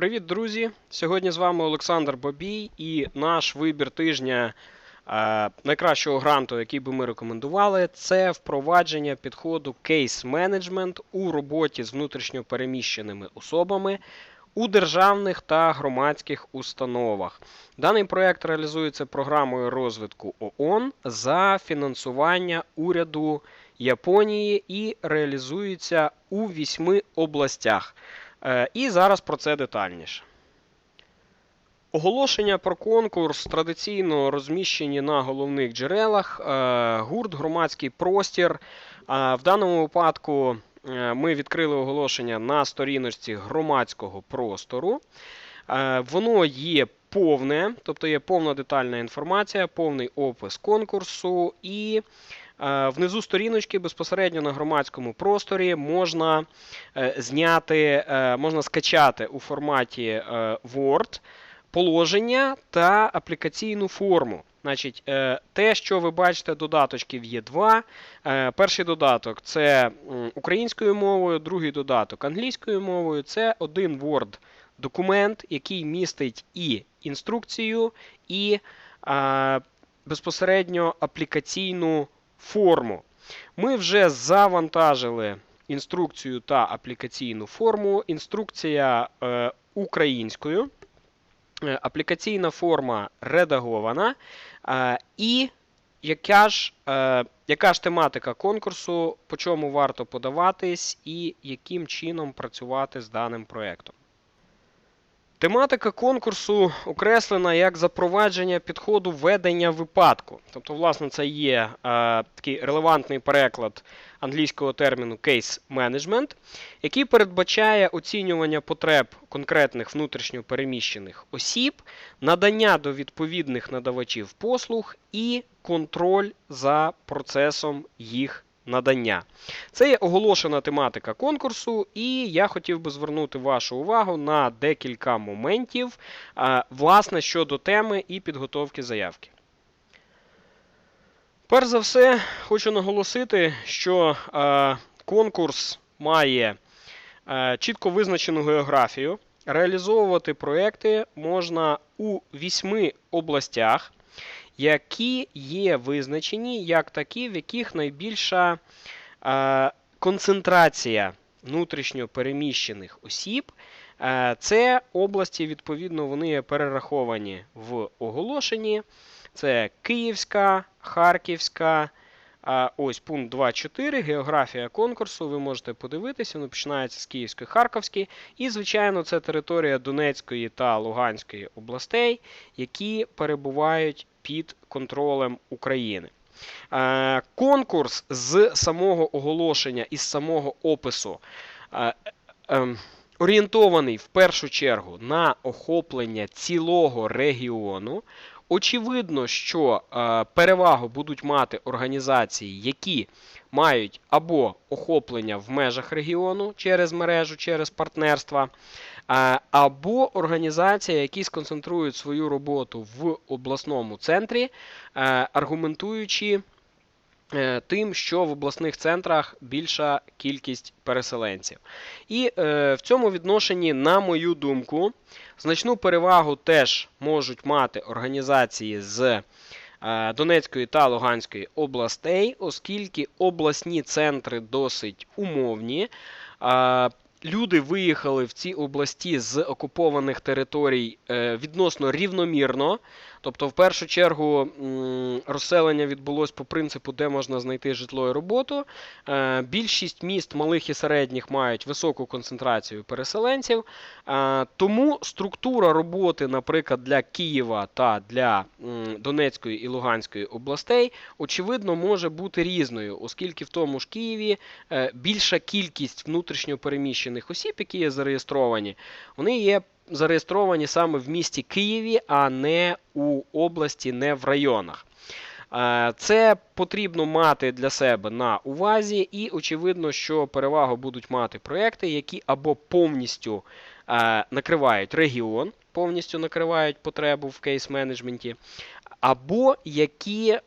Привіт, друзі! Сьогодні з вами Олександр Бабій і наш вибір тижня е, найкращого гранту, який би ми рекомендували, це впровадження підходу кейс менеджмент у роботі з внутрішньо переміщеними особами у державних та громадських установах. Даний проект реалізується програмою розвитку ООН за фінансування уряду Японії і реалізується у вісьми областях. Е, І зараз про це детальніше. Оголошення про конкурс традиційно розміщені на головних джерелах. Е, Гурт, громадський простір. В даному випадку е, ми відкрили оголошення на сторіночці громадського простору. Воно є повне, тобто є повна детальна інформація, повний опис конкурсу і. Е, Внизу сторіночки безпосередньо на громадському просторі можна е, зняти, е, можна скачати у форматі Word положення та аплікаційну форму. Значить, те, що ви бачите, додаточків є два. Перший додаток це українською мовою, другий додаток англійською мовою. Це один Word документ, який містить і інструкцію, і безпосередньо аплікаційну форму. Ми вже завантажили інструкцію та аплікаційну форму. Інструкція е, українською, е, аплікаційна форма редагована. Е, і яка ж, яка ж тематика конкурсу, по чому варто подаватись і яким чином працювати з даним проєктом? Тематика конкурсу окреслена як запровадження підходу ведення випадку. Тобто, власне, це є е, такий релевантний переклад англійського терміну case management, який передбачає оцінювання потреб конкретних внутрішньо переміщених осіб, надання до відповідних надавачів послуг і контроль за процесом їх надання. Це є оголошена тематика конкурсу, і я хотів би звернути вашу увагу на декілька моментів, власне, щодо теми і підготовки заявки. Перш за все, хочу наголосити, що конкурс має чітко визначену географію. Реалізовувати проекти можна у вісьми областях, які є визначені як такі, в яких найбільша е, концентрація внутрішньо переміщених осіб. Е, Це області, відповідно, вони перераховані в оголошенні. Це Київська, Харківська. А ось пункт 2.4, географія конкурсу. Ви можете подивитися, він починається з Київської, Харківської. І, звичайно, це територія Донецької та Луганської областей, які перебувають під контролем України. Е, Конкурс з самого оголошення із самого опису е, ем, орієнтований в першу чергу на охоплення цілого регіону. Очевидно, що е, перевагу будуть мати організації, які мають або охоплення в межах регіону через мережу, через партнерства, або організації, які сконцентрують свою роботу в обласному центрі, е, аргументуючи е, тим, що в обласних центрах більша кількість переселенців. І е, в цьому відношенні, на мою думку, значну перевагу теж можуть мати організації з Донецької та Луганської областей, оскільки обласні центри досить умовні. Люди виїхали в ці області з окупованих територій е, відносно рівномірно. Тобто, в першу чергу, розселення відбулось по принципу, де можна знайти житло і роботу. Е, Більшість міст малих і середніх мають високу концентрацію переселенців. Е, Тому структура роботи, наприклад, для Києва та для Донецької і Луганської областей, очевидно, може бути різною, оскільки в тому ж Києві е, більша кількість внутрішньо переміщених осіб, які є зареєстровані, вони є зареєстровані саме в місті Києві, а не у області, не в районах. Е, Це потрібно мати для себе на увазі, і очевидно, що перевагу будуть мати проекти, які або повністю е, накривають регіон, повністю накривають потребу в кейс-менеджменті, або які е,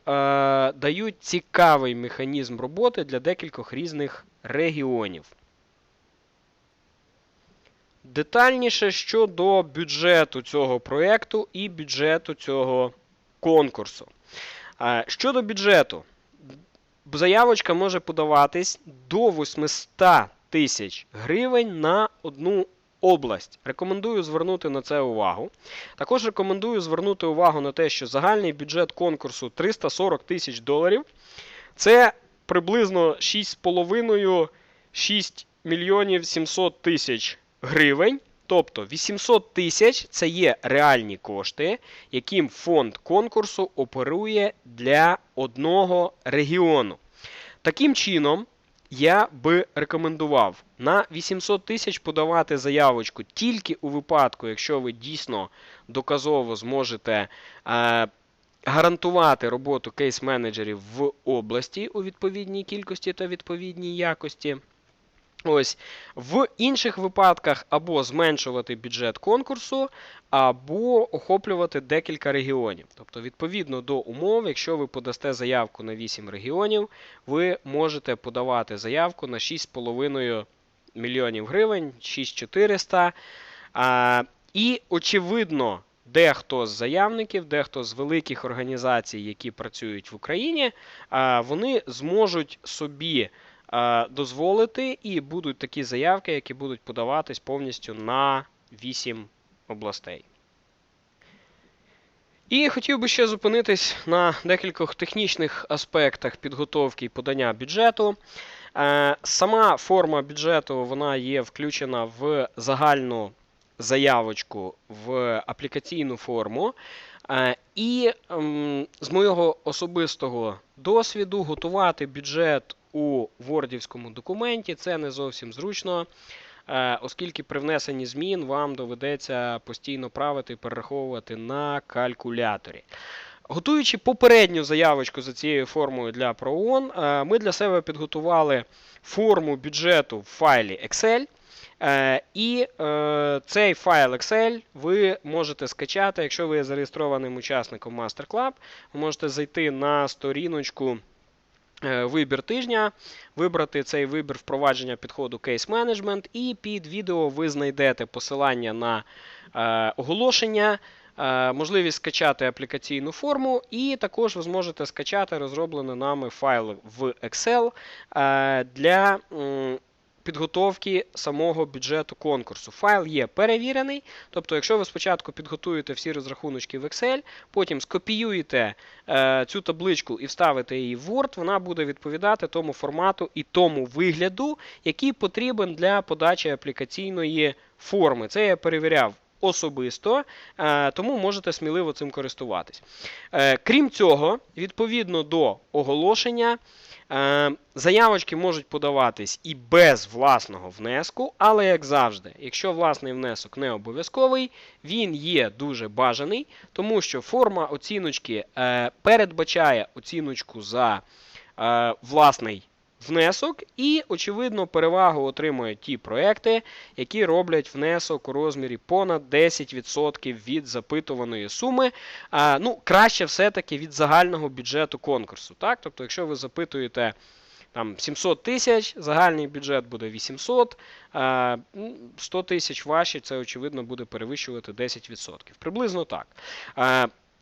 дають цікавий механізм роботи для декількох різних регіонів. Детальніше щодо бюджету цього проєкту і бюджету цього конкурсу. Е, Щодо бюджету, заявочка може подаватись до 800 тисяч гривень на одну область. Рекомендую звернути на це увагу. Також рекомендую звернути увагу на те, що загальний бюджет конкурсу 340 тисяч доларів. Це приблизно 6,5-6 мільйонів 700 тисяч гривень. Тобто 800 тисяч це є реальні кошти, яким фонд конкурсу оперує для одного регіону. Таким чином, я би рекомендував на 800 тисяч подавати заявочку тільки у випадку, якщо ви дійсно доказово зможете е, гарантувати роботу кейс-менеджерів в області у відповідній кількості та відповідній якості. Ось в інших випадках або зменшувати бюджет конкурсу, або охоплювати декілька регіонів. Тобто, відповідно до умов, якщо ви подасте заявку на 8 регіонів, ви можете подавати заявку на 6,5 мільйонів гривень, 6400. А, І, очевидно, дехто з заявників, дехто з великих організацій, які працюють в Україні, а, вони зможуть собі дозволити і будуть такі заявки, які будуть подаватись повністю на 8 областей. І хотів би ще зупинитись на декількох технічних аспектах підготовки і подання бюджету. Е, Сама форма бюджету вона є включена в загальну заявочку в аплікаційну форму. Е, І ем, з моєго особистого досвіду готувати бюджет у вордівському документі це не зовсім зручно. Е, Оскільки при внесенні змін вам доведеться постійно правити і перераховувати на калькуляторі. Готуючи попередню заявочку за цією формою для ProOn, е, ми для себе підготували форму бюджету в файлі Excel. Е, І цей файл Excel ви можете скачати, якщо ви є зареєстрованим учасником Master Club, ви можете зайти на сторіночку вибір тижня, вибрати цей вибір впровадження підходу Case Management, і під відео ви знайдете посилання на е, оголошення. е, Можливість скачати аплікаційну форму, і також ви зможете скачати розроблений нами файл в Excel е, для підготовки самого бюджету конкурсу. Файл є перевірений, тобто, якщо ви спочатку підготуєте всі розрахуночки в Excel, потім скопіюєте е, цю табличку і вставите її в Word, вона буде відповідати тому формату і тому вигляду, який потрібен для подачі аплікаційної форми. Це я перевіряв. Особисто, е, тому можете сміливо цим користуватись. Е, Крім цього, відповідно до оголошення, Заявочки можуть подаватись і без власного внеску, але, як завжди, якщо власний внесок не обов'язковий, він є дуже бажаний, тому що форма оціночки е, передбачає оціночку за е, власний внесок, і, очевидно, перевагу отримують ті проекти, які роблять внесок у розмірі понад 10% від запитуваної суми. А, ну, Краще все-таки від загального бюджету конкурсу. Так? Тобто, якщо ви запитуєте там 700 тисяч, загальний бюджет буде 800, 100 тисяч ваші, це, очевидно, буде перевищувати 10%. Приблизно так.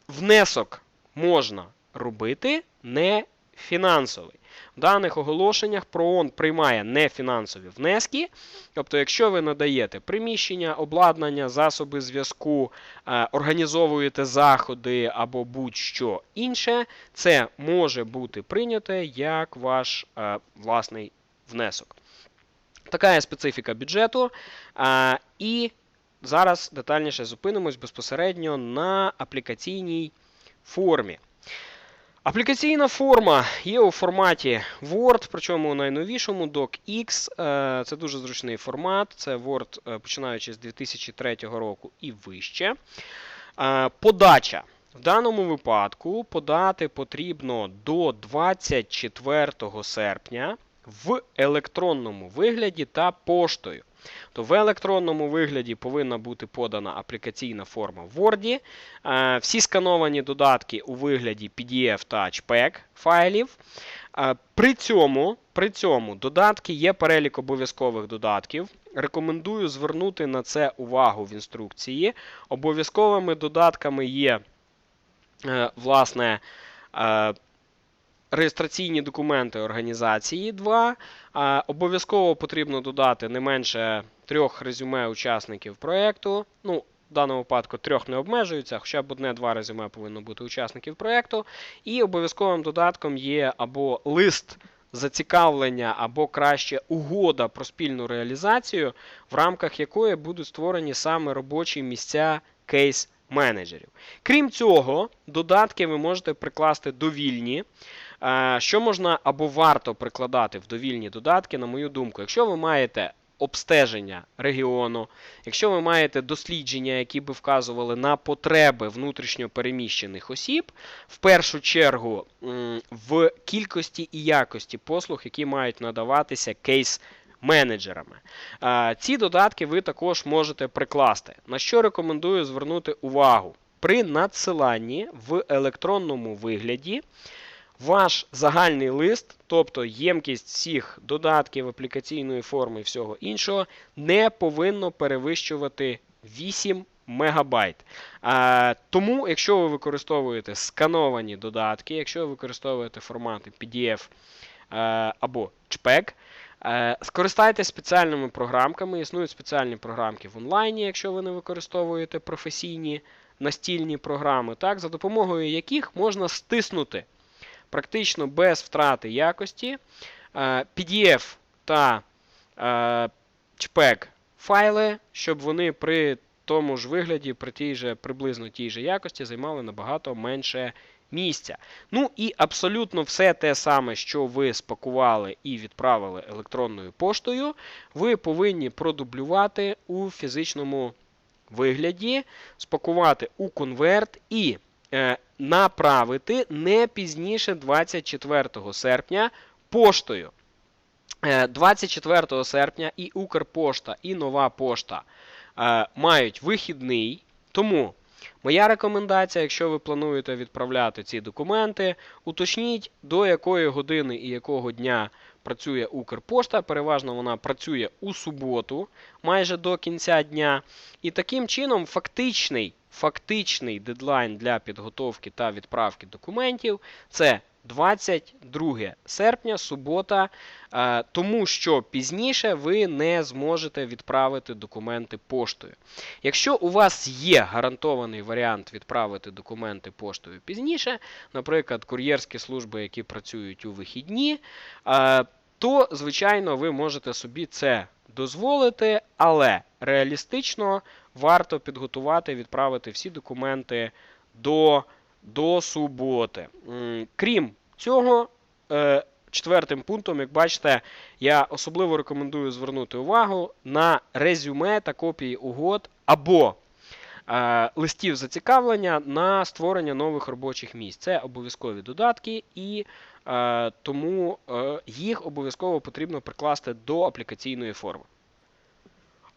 Внесок можна робити не фінансовий. В даних оголошеннях ПРООН приймає нефінансові внески. Тобто, якщо ви надаєте приміщення, обладнання, засоби зв'язку, е, організовуєте заходи або будь-що інше, це може бути прийнято як ваш е, власний внесок. Така є специфіка бюджету. Е, і зараз детальніше зупинимось безпосередньо на аплікаційній формі. Аплікаційна форма є у форматі Word, причому у найновішому DocX. Е, це дуже зручний формат. Це Word, е, починаючи з 2003 року і вище. Е, подача. В даному випадку подати потрібно до 24 серпня в електронному вигляді та поштою то в електронному вигляді повинна бути подана аплікаційна форма в Word. Е, всі скановані додатки у вигляді PDF та HPEG файлів. Е, при цьому при цьому додатки є перелік обов'язкових додатків. рекомендую звернути на це увагу в інструкції. Обов'язковими додатками є, е, власне, реєстраційні документи організації 2. Е, Обов'язково потрібно додати не менше трьох резюме учасників проєкту. Ну, в даному випадку трьох не обмежується, хоча б одне-два резюме повинно бути учасників проєкту. І обов'язковим додатком є або лист зацікавлення, або краще угода про спільну реалізацію, в рамках якої будуть створені саме робочі місця кейс-менеджерів. Крім цього, додатки ви можете прикласти довільні. Е, Що можна або варто прикладати в довільні додатки, на мою думку, якщо ви маєте обстеження регіону, якщо ви маєте дослідження, які би вказували на потреби внутрішньо переміщених осіб, в першу чергу в кількості і якості послуг, які мають надаватися кейс. Менеджерами. Е, Ці додатки ви також можете прикласти. На що рекомендую звернути увагу? При надсиланні в електронному вигляді ваш загальний лист, тобто ємкість всіх додатків, аплікаційної форми і всього іншого, не повинно перевищувати 8 мегабайт. А, тому, якщо ви використовуєте скановані додатки, якщо ви використовуєте формати PDF а, або JPEG, Е, Скористайтеся спеціальними програмками. Існують спеціальні програмки в онлайні, якщо ви не використовуєте професійні настільні програми, так, за допомогою яких можна стиснути практично без втрати якості е, PDF та е, JPEG файли, щоб вони при тому ж вигляді, при тій же приблизно тій же якості займали набагато менше місця. Ну і абсолютно все те саме, що ви спакували і відправили електронною поштою, ви повинні продублювати у фізичному вигляді, спакувати у конверт і е, направити не пізніше 24 серпня поштою. Е, 24 серпня і Укрпошта, і Нова пошта е, мають вихідний. Тому моя рекомендація, якщо ви плануєте відправляти ці документи, уточніть, до якої години і якого дня працює Укрпошта. Переважно вона працює у суботу, майже до кінця дня. І таким чином фактичний, фактичний дедлайн для підготовки та відправки документів це 22 серпня, субота, е, тому що пізніше ви не зможете відправити документи поштою. Якщо у вас є гарантований варіант відправити документи поштою пізніше, наприклад, кур'єрські служби, які працюють у вихідні, е, то, звичайно, ви можете собі це дозволити, але реалістично варто підготувати, відправити всі документи до до суботи. Крім цього, е, четвертим пунктом, як бачите, я особливо рекомендую звернути увагу на резюме та копії угод або е, листів зацікавлення на створення нових робочих місць. Це обов'язкові додатки, і е, тому їх обов'язково потрібно прикласти до аплікаційної форми.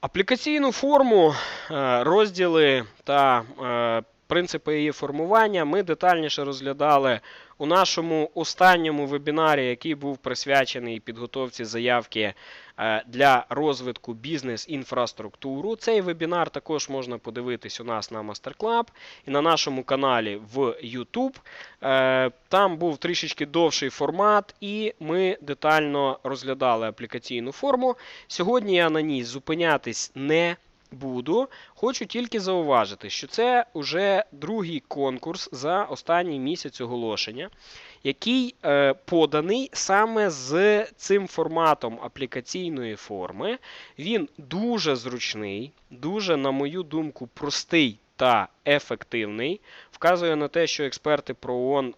Аплікаційну форму, розділи та принципи її формування ми детальніше розглядали у нашому останньому вебінарі, який був присвячений підготовці заявки е, для розвитку бізнес-інфраструктуру. Цей вебінар також можна подивитись у нас на MasterClub і на нашому каналі в YouTube. Е, там був трішечки довший формат, і ми детально розглядали аплікаційну форму. Сьогодні я на ній зупинятись не буду. Хочу тільки зауважити, що це вже другий конкурс за останній місяць оголошення, який е, поданий саме з цим форматом аплікаційної форми. Він дуже зручний, дуже, на мою думку, простий та ефективний. Вказує на те, що експерти про ООН е,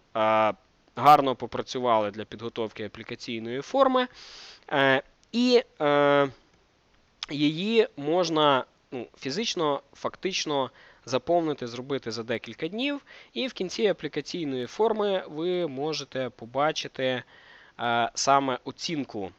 гарно попрацювали для підготовки аплікаційної форми. Е, і її можна ну, фізично, фактично заповнити, зробити за декілька днів. І в кінці аплікаційної форми ви можете побачити е, саме оцінку.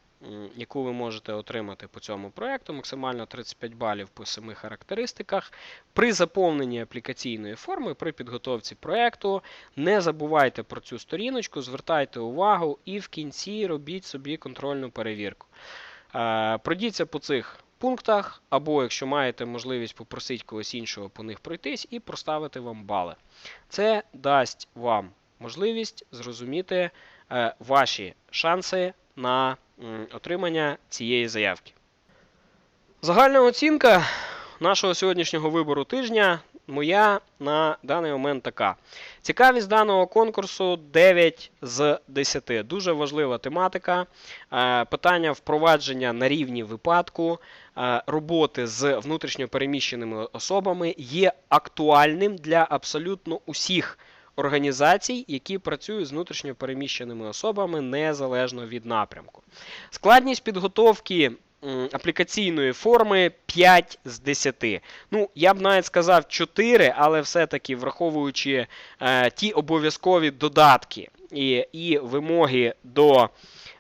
Яку ви можете отримати по цьому проєкту, максимально 35 балів по семи характеристиках. При заповненні аплікаційної форми, при підготовці проєкту, не забувайте про цю сторіночку, звертайте увагу і в кінці робіть собі контрольну перевірку. Е, пройдіться по цих пунктах, або якщо маєте можливість попросити когось іншого по них пройтись і проставити вам бали. Це дасть вам можливість зрозуміти е, ваші шанси на отримання цієї заявки. Загальна оцінка нашого сьогоднішнього вибору тижня моя на даний момент така. Цікавість даного конкурсу 9 з 10. Дуже важлива тематика. Е, Питання впровадження на рівні випадку е, роботи з внутрішньопереміщеними особами є актуальним для абсолютно усіх організацій, які працюють з внутрішньопереміщеними особами незалежно від напрямку. Складність підготовки аплікаційної форми 5 з 10. Ну, я б навіть сказав 4, але все-таки враховуючи е, ті обов'язкові додатки і, і вимоги до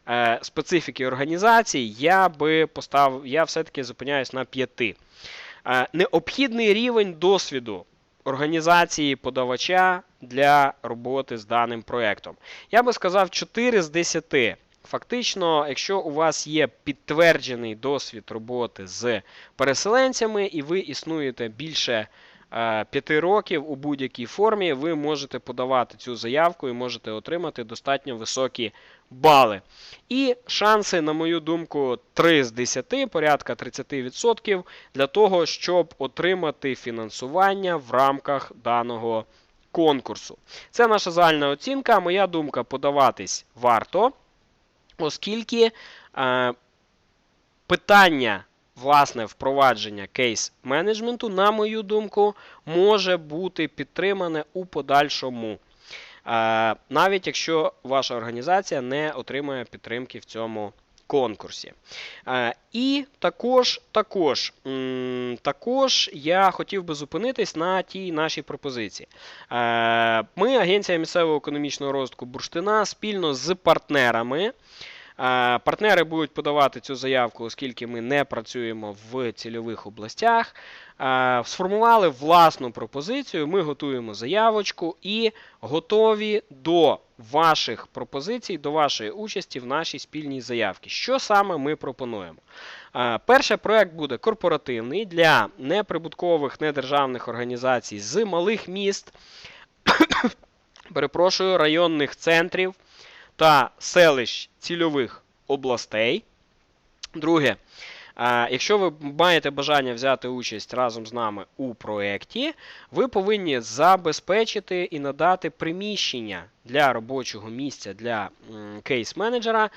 е, специфіки організацій, я би поставив, я все-таки зупиняюсь на 5. Е, необхідний рівень досвіду організації подавача для роботи з даним проєктом. Я би сказав 4 з 10. Фактично, якщо у вас є підтверджений досвід роботи з переселенцями, і ви існуєте більше е, 5 років у будь-якій формі, ви можете подавати цю заявку і можете отримати достатньо високі бали. І шанси, на мою думку, 3 з 10, порядка 30% для того, щоб отримати фінансування в рамках даного конкурсу. Це наша загальна оцінка. Моя думка, подаватись варто, оскільки е, питання. Власне, впровадження кейс-менеджменту, на мою думку, може бути підтримане у подальшому, е, навіть якщо ваша організація не отримує підтримки в цьому конкурсі. Е, І також, також, також я хотів би зупинитись на тій нашій пропозиції. Е, Ми, Агенція місцевого економічного розвитку Бурштина, спільно з партнерами. Е, Партнери будуть подавати цю заявку, оскільки ми не працюємо в цільових областях. Сформували власну пропозицію. Ми готуємо заявочку і готові до ваших пропозицій, до вашої участі в нашій спільній заявці. Що саме ми пропонуємо? Перший проект буде корпоративний для неприбуткових недержавних організацій з малих міст, перепрошую, районних центрів та селищ цільових областей. Друге, якщо ви маєте бажання взяти участь разом з нами у проєкті, ви повинні забезпечити і надати приміщення для робочого місця для кейс-менеджера,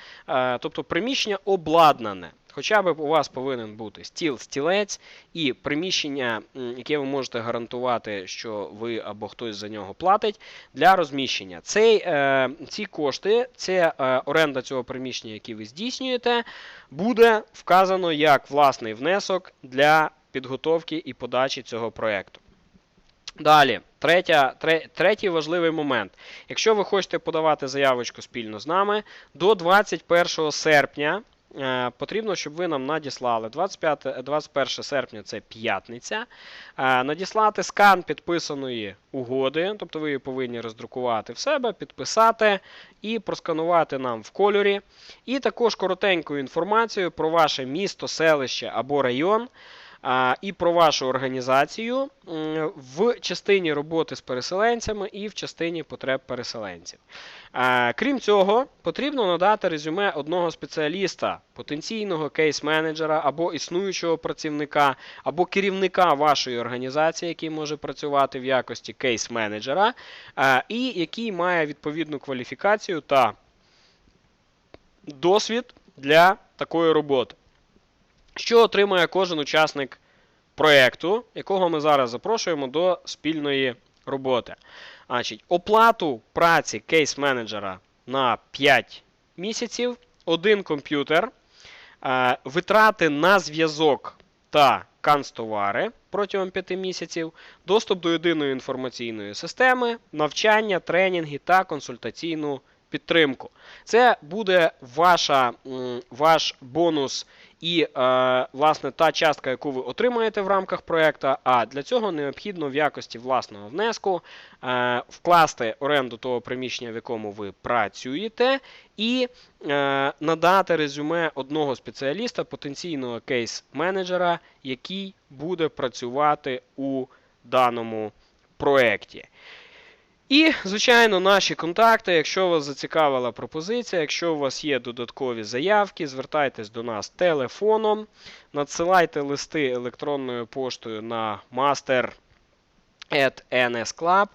тобто приміщення обладнане. Хоча б у вас повинен бути стіл, стілець і приміщення, яке ви можете гарантувати, що ви або хтось за нього платить для розміщення. Цей, е, ці кошти, це е, оренда цього приміщення, яке ви здійснюєте, буде вказано як власний внесок для підготовки і подачі цього проєкту. Далі, третя, тре, третій важливий момент. Якщо ви хочете подавати заявочку спільно з нами, до 21 серпня потрібно, щоб ви нам надіслали 25, 21 серпня це п'ятниця. е, надіслати скан підписаної угоди, тобто ви її повинні роздрукувати в себе, підписати і просканувати нам в кольорі. І також коротеньку інформацію про ваше місто, селище або район. І про вашу організацію в частині роботи з переселенцями і в частині потреб переселенців. Крім цього, потрібно надати резюме одного спеціаліста, потенційного кейс-менеджера або існуючого працівника, або керівника вашої організації, який може працювати в якості кейс-менеджера, і який має відповідну кваліфікацію та досвід для такої роботи. Що отримує кожен учасник проєкту, якого ми зараз запрошуємо до спільної роботи? Значить, оплату праці кейс-менеджера на 5 місяців, один комп'ютер, е, витрати на зв'язок та канцтовари протягом 5 місяців, доступ до єдиної інформаційної системи, навчання, тренінги та консультаційну підтримку. Це буде ваша, ваш бонус і е, власне та частка, яку ви отримаєте в рамках проекту. А для цього необхідно в якості власного внеску е, вкласти оренду того приміщення, в якому ви працюєте, і е, надати резюме одного спеціаліста, потенційного кейс-менеджера, який буде працювати у даному проєкті. І, звичайно, наші контакти. Якщо вас зацікавила пропозиція, якщо у вас є додаткові заявки, звертайтесь до нас телефоном, надсилайте листи електронною поштою на master.nsclub.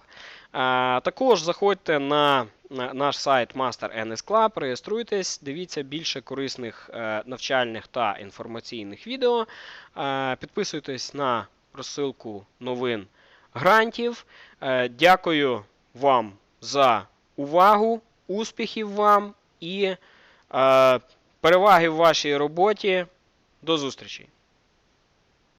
Також заходьте на на наш сайт Master NS Club, реєструйтесь, дивіться більше корисних е, навчальних та інформаційних відео. Підписуйтесь на розсилку новин грантів. Е, Дякую вам за увагу, успіхів вам і е, переваги в вашій роботі. До зустрічі!